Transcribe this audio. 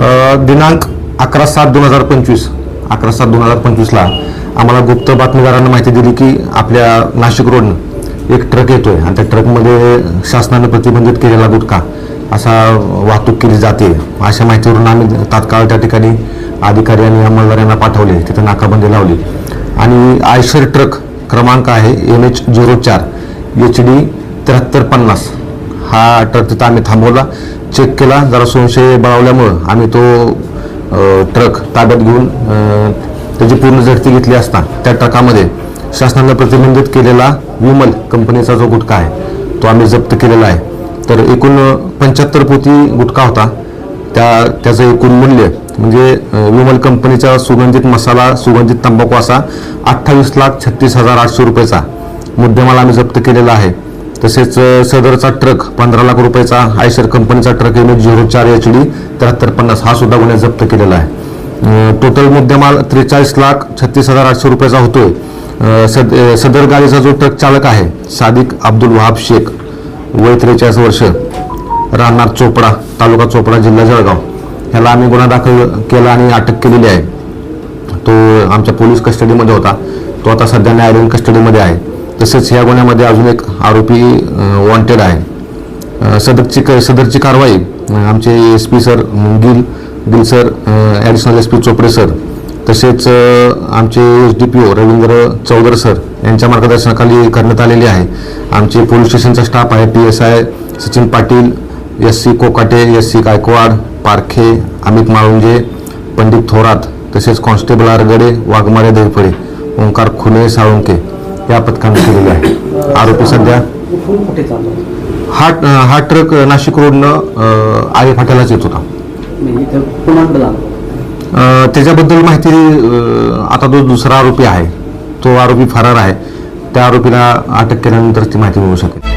दिनांक अकरा सात दोन हजार पंचवीस. अकरा सात दोन हजार पंचवीसला आम्हाला गुप्त बातमीदारांना माहिती दिली की आपल्या नाशिक रोडनं एक ट्रक येतोय आणि त्या ट्रकमध्ये शासनानं प्रतिबंधित केलेला गुटखा असा वाहतूक केली जाते. अशा माहितीवरून आम्ही तात्काळ त्या ठिकाणी अधिकारी आणि अंमलदारांना पाठवले. तिथे नाकाबंदी लावली. आणि आयशर ट्रक क्रमांक आहे एम एच झिरो चार एच डी त्र्याहत्तर पन्नास. हा ट्रक तिथं आम्ही थांबवला. चेक केला. जरा संशय बळावल्यामुळं आम्ही तो ट्रक ताब्यात घेऊन त्याची पूर्ण झडती घेतली असता त्या ट्रकामध्ये. शासनानं प्रतिबंधित केलेला विमल कंपनीचा जो गुटखा आहे तो आम्ही जप्त केलेला आहे. तर एकूण पंच्याहत्तर पोती गुटखा होता. त्या त्याचं एकूण मूल्य म्हणजे विमल कंपनीचा सुगंधित मसाला सुगंधित तंबाखू असा अठ्ठावीस लाख छत्तीस हजार आठशे रुपयेचा मुद्देमाल आम्ही जप्त केलेला आहे. तसेच सदरचा ट्रक पंधरा लाख रुपयाचा आयशर कंपनीचा ट्रक एम एच झिरो चार एच डी त्र्याहत्तर पन्नास हा सुद्धा गुन्हा जप्त केलेला आहे. टोटल मुद्देमाल त्रेचाळीस लाख छत्तीस हजार आठशे रुपयाचा होतोय. सद सदर गाडीचा जो ट्रक चालक आहे सादिक अब्दुल वहाब शेख वय त्रेचाळीस वर्ष राहणार चोपडा तालुका चोपडा जिल्हा जळगाव. ह्याला आम्ही गुन्हा दाखल केला आणि अटक केलेली आहे. तो आमच्या पोलीस कस्टडीमध्ये होता. तो आता सध्या न्यायालयीन कस्टडीमध्ये आहे. तसेच या गुन्ह्यामध्ये अजून एक आरोपी वॉन्टेड आहे. सदरची क- सदरची कारवाई आमचे S P sir Gill Gill sir additional S P Chopde sir तसेच आमचे S D P O Ravindra Chaudhar sir यांच्या मार्गदर्शनाखाली करण्यात आलेली आहे. आमचे पोलीस स्टेशनचा स्टाफ आहे P S I Sachin Patil S C Kokate S C Gaikwad Parkhe Amit Malunje Pandit Thorat तसेच कॉन्स्टेबल आरगडे वाघमारे देवफळे ओंकार खुले साळुंके. या पथकाने केलेली आहे. आरोपी सध्या हा हा ट्रक नाशिक रोडनं आई फाट्यालाच येत होता. त्याच्याबद्दल माहिती आता जो दुसरा आरोपी आहे तो आरोपी फरार आहे. त्या आरोपीला अटक केल्यानंतर ती माहिती मिळू शकेल.